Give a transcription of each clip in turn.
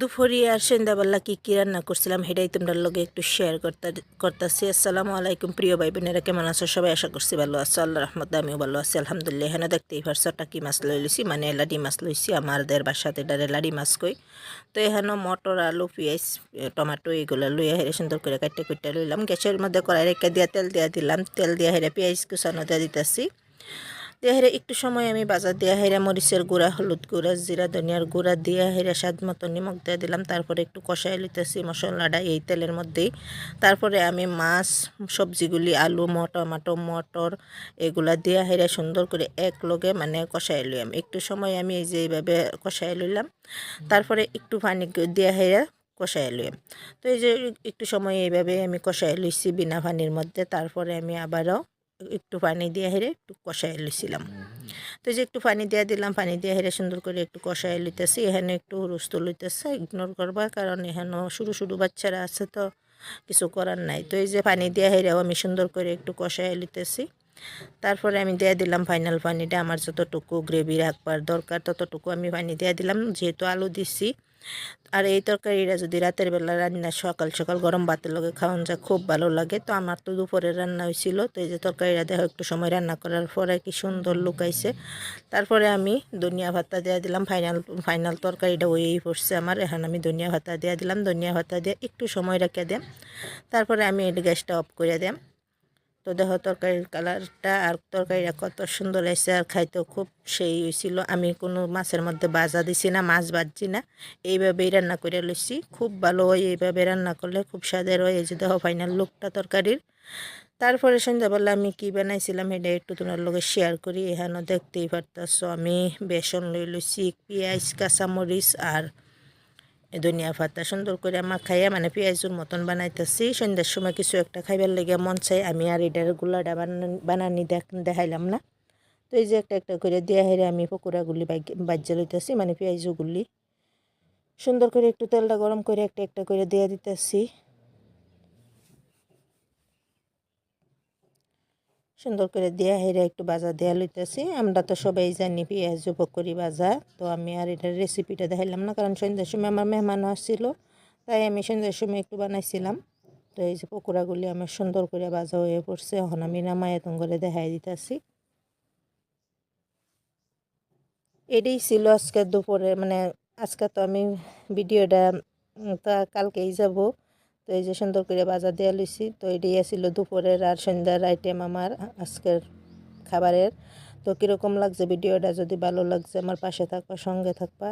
দুপুরিয়ে আর সন্ধ্যাবেলা কী কী রান্না করছিলাম সেটাই তোমরা লগে একটু শেয়ার করতে করতেছি। আসসালামু আলাইকুম প্রিয় ভাই বোনেরা কেমন আছো? সবাই আশা করছি ভালো আছো। আল্লাহ রহমত আমিও ভালো আছি, আলহামদুলিল্লাহ। এখানে দেখতেই পারছ টাকি মাছ লই লিছি মানে লাডি মাছ লইছি আমার আমাদের বাসাতে ডারে লাডি মাছ কই। তো এখানে মটর, আলু, পেঁয়াজ, টমাটো এগুলো লইয়া হেরে সুন্দর করে কাটতে কুটতে লইলাম। গ্যাসের মধ্যে কড়াই রেখে দিয়া তেল দিয়া দিলাম। তেল দিয়া হেরে পেঁয়াজ কুচানো দিয়া দিতেছি। দিয়া একটু সময় আমি বাজার দিয়া হেরে মরিচের গুঁড়া, হলুদ গুঁড়া, জিরা, ধনিয়ার গুঁড়া দিয়া হেরে স্বাদ মতো নিমখ দিয়ে দিলাম। তারপরে একটু কষাই লিতেছি মশলাটা এই তেলের মধ্যেই। তারপরে আমি মাছ, সবজিগুলি, আলু টমাটো, মটর এগুলা দিয়া হেরে সুন্দর করে এক লগে মানে কষাই লইলাম একটু সময় আমি এই যে এইভাবে কষাই লইলাম। তারপরে একটু পানি দিয়া হেরে কষাই লইলাম তো এই যে একটু সময় এইভাবে আমি কষাই লইছি বিনা পানির মধ্যে। তারপরে আমি আবারও একটু পানি দিয়ে হেরে একটু কষাই লইছিলাম। তো যে একটু পানি দিয়ে দিলাম পানি দিয়ে হেরে সুন্দর করে একটু কষাই লইতেছি এখানে একটু রুস্ত লইতেছে ইগনোর করবা কারণ এখানে শুরু শুরু বাচ্চারা আছে তো কিছু করার নাই। তো এই যে পানি দিয়ে হেরেও আমি সুন্দর করে একটু কষাই লইতেছি। তারপরে আমি দিয়ে দিলাম ফাইনাল পানিটা আমার যতটুকু গ্রেভি রাখবার দরকার ততটুকু আমি পানি দিয়ে দিলাম যেহেতু আলু দিছি। আর এই তরকারিটা যদি রাতের বেলা রান্না সকাল সকাল গরম ভাতের লগে খাওয়ান যায়, খুব ভালো লাগে। তো আমার তো দুপুরে রান্না হয়েছিল তো এই যে তরকারিটা দেখো একটু সময় রান্না করার পরে কি সুন্দর লুকাইছে। তারপরে আমি ধনিয়া ভাতা দিয়ে দিলাম, ফাইনাল ফাইনাল তরকারিটা ওই পড়ছে আমার। এখন আমি ধনিয়া ভাতা দিয়ে দিলাম, ধনিয়া ভাতা দিয়ে একটু সময় রেখে দিলাম তারপরে আমি এই গ্যাসটা অফ করে দিলাম তো দেখো তরকারির কালারটা আর তরকারিটা কত সুন্দর লাগছে আর খাইতেও খুব সেই হয়েছিল। আমি কোনো মাছের মধ্যে বাজা দিছি না, মাছ বাজছি না। এইভাবেই রান্না করে লইছি। খুব ভালো হয় এইভাবে রান্না করলে, খুব স্বাদের হয়। এই যে দেখো ফাইনাল লুকটা তরকারির। তারপরে সন্ধ্যাবেলা আমি কি বানাইছিলাম এটা একটু তোমার লগে শেয়ার করি। এখানে দেখতেই পারতাছো, আমি বেসন লই লইছি, পেঁয়াজ, কাঁচামরিচ আর ধনিয়া পাতা সুন্দর করে আমার খাইয়া মানে পেঁয়াজুর মতন বানাইতেছি। সন্ধ্যার সময় কিছু একটা খাইবার লেগে মন চাই আমি আর এটার গুলাটা বানানি দেখাইলাম না। তো এই যে একটা একটা করে দেওয়া হেরে আমি পকোড়াগুলি বাজ্যা লইতেছি মানে পেঁয়াজুগুলি। সুন্দর করে একটু তেলটা গরম করে একটা একটা করে দিয়ে দিতেছি। সুন্দর করে দেয়া হেরে একটু বাজা দেয়া লইতেছি। আমরা তো সবাই জানি পেঁয়াজ পকরি বাজা তো আমি আর এটার রেসিপিটা দেখাইলাম না, কারণ সন্ধ্যার সময় আমার মেহমানও আসছিল, তাই আমি সন্ধ্যার সময় একটু বানাইছিলাম। তো এই যে পকোড়াগুলি আমার সুন্দর করে বাজা হয়ে পড়ছে, এখন আমি নামায় এতন করে দেখাই দিতেছি। এটাই ছিল আজকে দুপুরে মানে আজকে তো আমি ভিডিওটা তা কালকেই যাব। তো এই যে সুন্দর করে বাজার দেওয়া লইছি। তো এটাই আসছিল দুপুরের আর সন্ধ্যার আইটেম আমার আজকের খাবারের। তো কীরকম লাগছে ভিডিওটা? যদি ভালো লাগছে, আমার পাশে থাকবা, সঙ্গে থাকবা।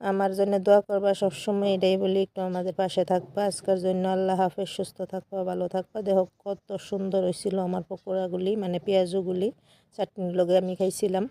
আমার জন্য দোয়া করবা, সবসময় এটাই বলি, একটু আমাদের পাশে থাকবা। আজকের জন্য আল্লাহ হাফেজ, সুস্থ থাকবা, ভালো থাকবা। দেহ কত সুন্দর হয়েছিল আমার পকোড়াগুলি মানে পেঁয়াজুগুলি। চাটনির লগে আমি খাইছিলাম।